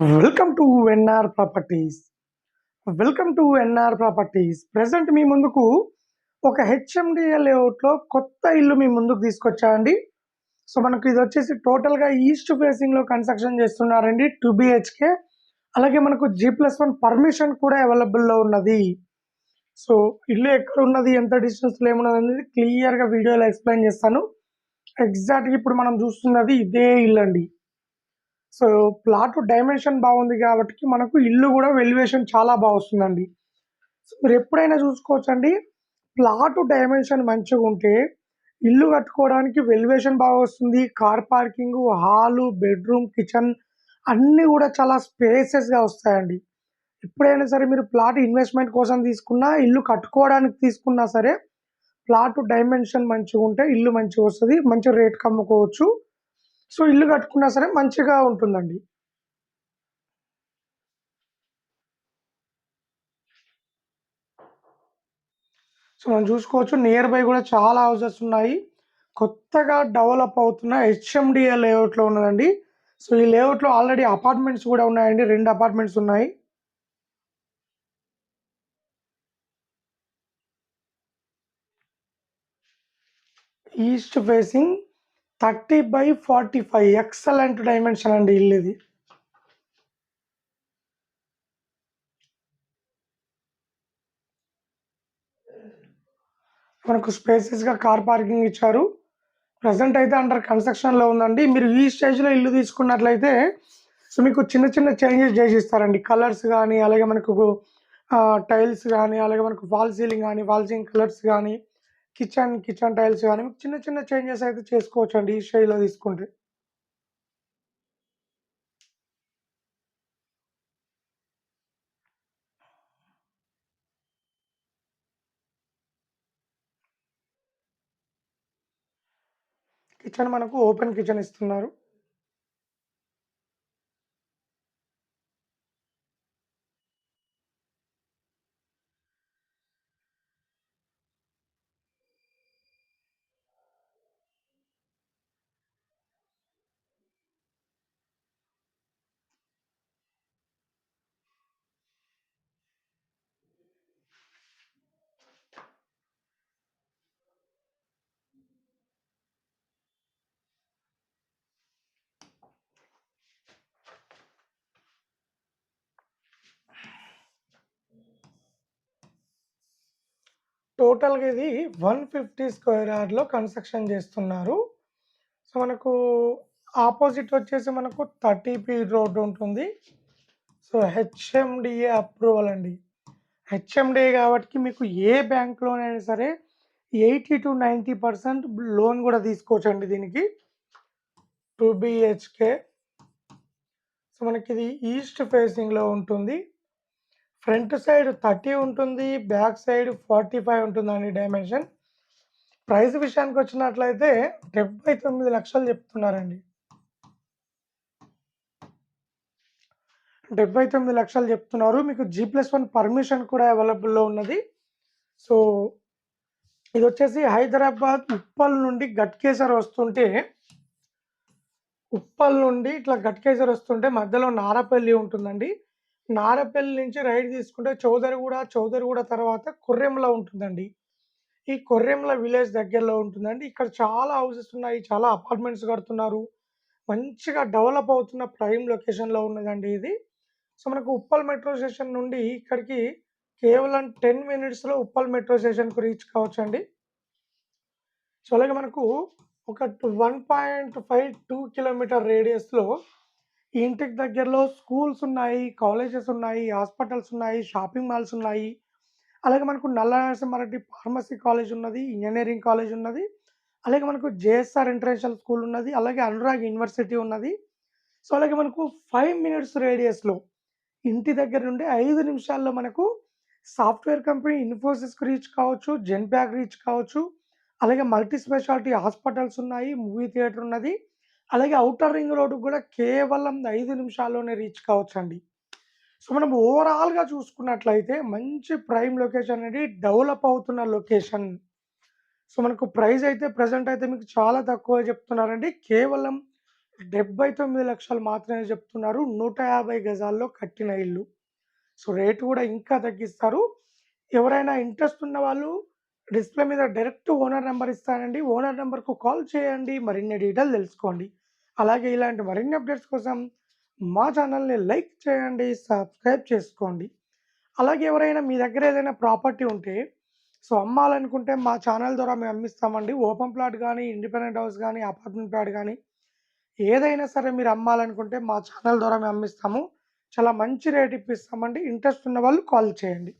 Welcome to NR properties. Welcome to NR properties. Present మీ ముందుకు ఒక HMDA లేఅవుట్లో కొత్త ఇల్లు మీ ముందుకు తీసుకొచ్చామండి సో మనకు ఇది వచ్చేసి టోటల్గా ఈస్ట్ ఫేసింగ్లో కన్స్ట్రక్షన్ చేస్తున్నారండి టూ బిహెచ్కే. అలాగే మనకు జీ ప్లస్ వన్ పర్మిషన్ కూడా అవైలబుల్లో ఉన్నది. సో ఇల్లు ఎక్కడ ఉన్నది ఎంత డిస్టెన్స్లో ఏమున్నది అనేది క్లియర్గా వీడియోలో ఎక్స్ప్లెయిన్ చేస్తాను. ఎగ్జాక్ట్గా ఇప్పుడు మనం చూస్తున్నది ఇదే ఇల్లు అండి సో ప్లాట్ డైమెన్షన్ బాగుంది కాబట్టి మనకు ఇల్లు కూడా వెల్యువేషన్ చాలా బాగా వస్తుందండి. సో మీరు ఎప్పుడైనా చూసుకోవచ్చండి? ప్లాట్ డైమెన్షన్ మంచిగా ఉంటే ఇల్లు కట్టుకోవడానికి వెల్యువేషన్ బాగా వస్తుంది. Car parking hall bedroom kitchen అన్నీ కూడా చాలా స్పేసెస్గా వస్తాయండి. ఎప్పుడైనా సరే మీరు ప్లాట్ ఇన్వెస్ట్మెంట్ కోసం తీసుకున్నా ఇల్లు కట్టుకోవడానికి తీసుకున్నా సరే ప్లాట్ డైమెన్షన్ మంచిగా ఉంటే ఇల్లు మంచిగా వస్తుంది. మంచి రేట్ కమ్ముకోవచ్చు సో ఇల్లు కట్టుకున్నా సరే మంచిగా ఉంటుందండి. సో మనం చూసుకోవచ్చు నియర్ బై కూడా చాలా హౌసెస్ ఉన్నాయి. కొత్తగా డెవలప్ అవుతున్న హెచ్ఎండిఏ లేఅవుట్లో ఉన్నదండి. సో ఈ లేఅవుట్లో ఆల్రెడీ అపార్ట్మెంట్స్ కూడా ఉన్నాయండి. రెండు అపార్ట్మెంట్స్ ఉన్నాయి. East facing thirty by forty five excellent dimension అండి ఇల్లు ఇది. మనకు స్పేసెస్గా కార్ పార్కింగ్ ఇచ్చారు. ప్రజెంట్ అయితే అండర్ కన్స్ట్రక్షన్లో ఉందండి. మీరు ఈ స్టేజ్లో ఇల్లు తీసుకున్నట్లయితే సో మీకు చిన్న చిన్న చేంజెస్ చేసి ఇస్తారండి కలర్స్ కానీ అలాగే మనకు టైల్స్ కానీ అలాగే మనకు వాల్ సీలింగ్ కానీ వాల్ సీలింగ్ కలర్స్ కానీ కిచెన్ కిచెన్ టైల్స్ కానీ మీకు చిన్న చిన్న చేంజెస్ అయితే చేసుకోవచ్చు అండి ఈ స్టైల్లో తీసుకుంటే. కిచెన్ మనకు ఓపెన్ కిచెన్ ఇస్తున్నారు. టోటల్గా ఇది వన్ ఫిఫ్టీ స్క్వేర్ యార్డ్లో కన్స్ట్రక్షన్ చేస్తున్నారు. సో మనకు ఆపోజిట్ వచ్చేసి మనకు థర్టీ పీ రోడ్ ఉంటుంది. సో హెచ్ఎండిఏ అప్రూవల్ అండి. హెచ్ఎండిఏ కాబట్టి మీకు ఏ బ్యాంక్లోనైనా సరే eighty to ninety percent loan కూడా తీసుకోవచ్చండి దీనికి. టూ బిహెచ్కే సో మనకి ఇది ఈస్ట్ ఫేసింగ్లో ఉంటుంది. ఫ్రంట్ సైడ్ థర్టీ ఉంటుంది బ్యాక్ సైడ్ ఫార్టీ ఫైవ్ ఉంటుందండి డైమెన్షన్. ప్రైస్ విషయానికి వచ్చినట్లయితే డెబ్బై తొమ్మిది లక్షలు చెప్తున్నారండి. డెబ్బై తొమ్మిది లక్షలు చెప్తున్నారు. మీకు జీ ప్లస్ వన్ పర్మిషన్ కూడా అవైలబుల్లో ఉన్నది. సో ఇది వచ్చేసి హైదరాబాద్ ఉప్పల్ నుండి గట్కేసర్ వస్తుంటే ఉప్పల్ నుండి ఇట్లా గట్కేసర్ వస్తుంటే మధ్యలో నారపల్లి ఉంటుందండి. నారపల్లి నుంచి రైడ్ తీసుకుంటే చౌదరిగూడ చౌదరిగూడ తర్వాత కొర్రెంల ఉంటుందండి. ఈ కొర్రెంల విలేజ్ దగ్గరలో ఉంటుందండి. ఇక్కడ చాలా హౌసెస్ ఉన్నాయి చాలా అపార్ట్మెంట్స్ కడుతున్నారు. మంచిగా డెవలప్ అవుతున్న ప్రైమ్ లొకేషన్లో ఉన్నదండి ఇది. సో మనకు ఉప్పల్ మెట్రో స్టేషన్ నుండి ఇక్కడికి కేవలం టెన్ మినిట్స్లో ఉప్పల్ మెట్రో స్టేషన్కు రీచ్ కావచ్చు అండి సో అలాగే మనకు ఒక one point five two kilometre రేడియస్లో ఈ ఇంటికి దగ్గరలో స్కూల్స్ ఉన్నాయి కాలేజెస్ ఉన్నాయి హాస్పిటల్స్ ఉన్నాయి షాపింగ్ మాల్స్ ఉన్నాయి. అలాగే మనకు నల్ల నరసింహారెడ్డి ఫార్మసీ కాలేజ్ ఉన్నది ఇంజనీరింగ్ కాలేజ్ ఉన్నది. అలాగే మనకు జేఎస్ఆర్ ఇంటర్నేషనల్ స్కూల్ ఉన్నది అలాగే అనురాగ్ యూనివర్సిటీ ఉన్నది. సో అలాగే మనకు ఫైవ్ మినిట్స్ రేడియస్లో ఇంటి దగ్గర నుండి ఐదు నిమిషాల్లో మనకు సాఫ్ట్వేర్ కంపెనీ ఇన్ఫోసిస్కి రీచ్ కావచ్చు జెన్ప్యాక్ రీచ్ కావచ్చు. అలాగే మల్టీ స్పెషాలిటీ హాస్పిటల్స్ ఉన్నాయి మూవీ థియేటర్ ఉన్నది. అలాగే అవుటర్ రింగ్ రోడ్డు కూడా కేవలం ఐదు నిమిషాల్లోనే రీచ్ కావచ్చండి సో మనం ఓవరాల్గా చూసుకున్నట్లయితే మంచి ప్రైమ్ లొకేషన్ అనేది డెవలప్ అవుతున్న లొకేషన్ సో మనకు ప్రైస్ అయితే ప్రజెంట్ అయితే మీకు చాలా తక్కువ చెప్తున్నారండి కేవలం 79,00,000 మాత్రమే చెప్తున్నారు. 150 గజాల్లో కట్టిన ఇల్లు. సో, రేటు కూడా ఇంకా తగ్గిస్తారు. ఎవరైనా ఇంట్రెస్ట్ ఉన్న వాళ్ళు డిస్‌ప్లే మీద డైరెక్ట్ ఓనర్ నెంబర్ ఇస్తానండి. ఓనర్ నెంబర్కు కాల్ చేయండి. మరిన్ని డీటెయిల్ తెలుసుకోండి. అలాగే ఇలాంటి మరిన్ని అప్డేట్స్ కోసం మా ఛానల్‌ని లైక్ చేయండి. సబ్స్క్రైబ్ చేసుకోండి. అలాగే ఎవరైనా మీ దగ్గర ఏదైనా ప్రాపర్టీ ఉంటే సో, అమ్మాలనుకుంటే మా ఛానల్ ద్వారా మేము అమ్మిస్తామండి. ఓపెన్ ప్లాట్ కానీ ఇండిపెండెంట్ హౌస్ కానీ అపార్ట్మెంట్ ప్లాట్ కానీ ఏదైనా సరే మీరు అమ్మాలనుకుంటే మా ఛానల్ ద్వారా మేము అమ్మిస్తాము. చాలా మంచి రేట్ ఇప్పిస్తామండి. ఇంట్రెస్ట్ ఉన్న వాళ్ళు కాల్ చేయండి.